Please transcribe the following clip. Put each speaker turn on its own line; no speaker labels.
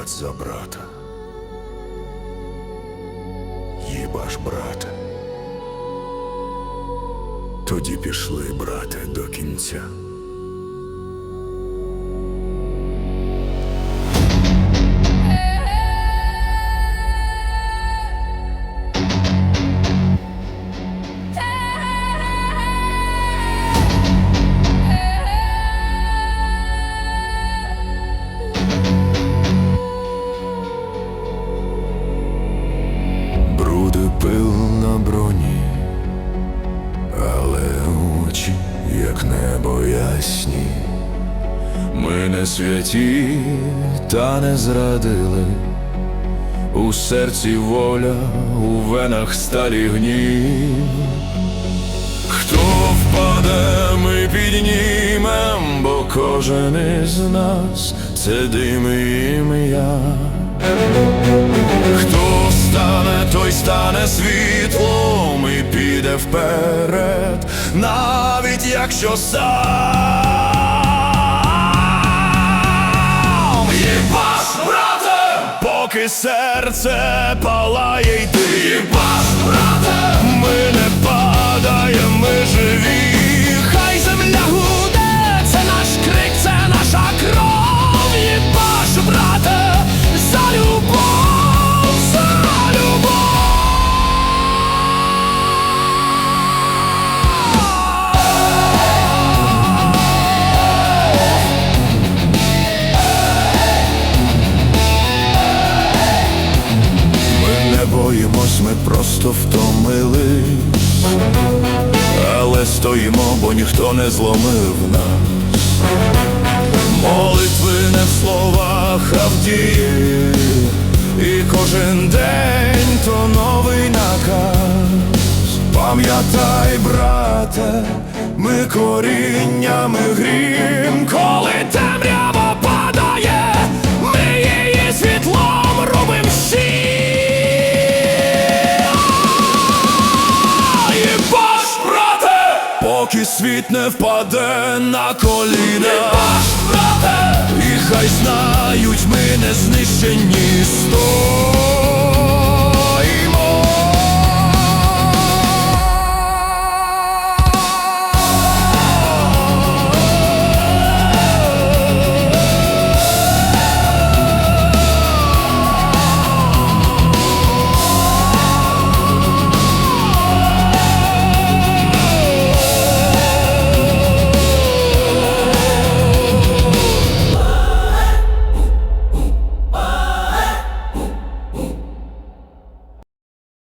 брат за брата. Їбаш, брате. Тоді пішли, брате, до кінця. Пил на броні, але очі, як небо ясні. Ми не святі, та не зрадили. У серці воля, у венах сталі гнів. Хто впаде, ми піднімем, бо кожен із нас це дим і ім'я. Стане, той стане світлом і піде вперед, навіть якщо сам Єбаш, брате, поки серце палає йти Єбаш, брате, не боїмось, ми просто втомились, але стоїмо, бо ніхто не зломив нас. Молитви не в словах, а в дії, і кожен день то новий наказ. Пам'ятай, брате, ми коріннями грім, поки світ не впаде на коліна. І хай знають, ми не знищені сто.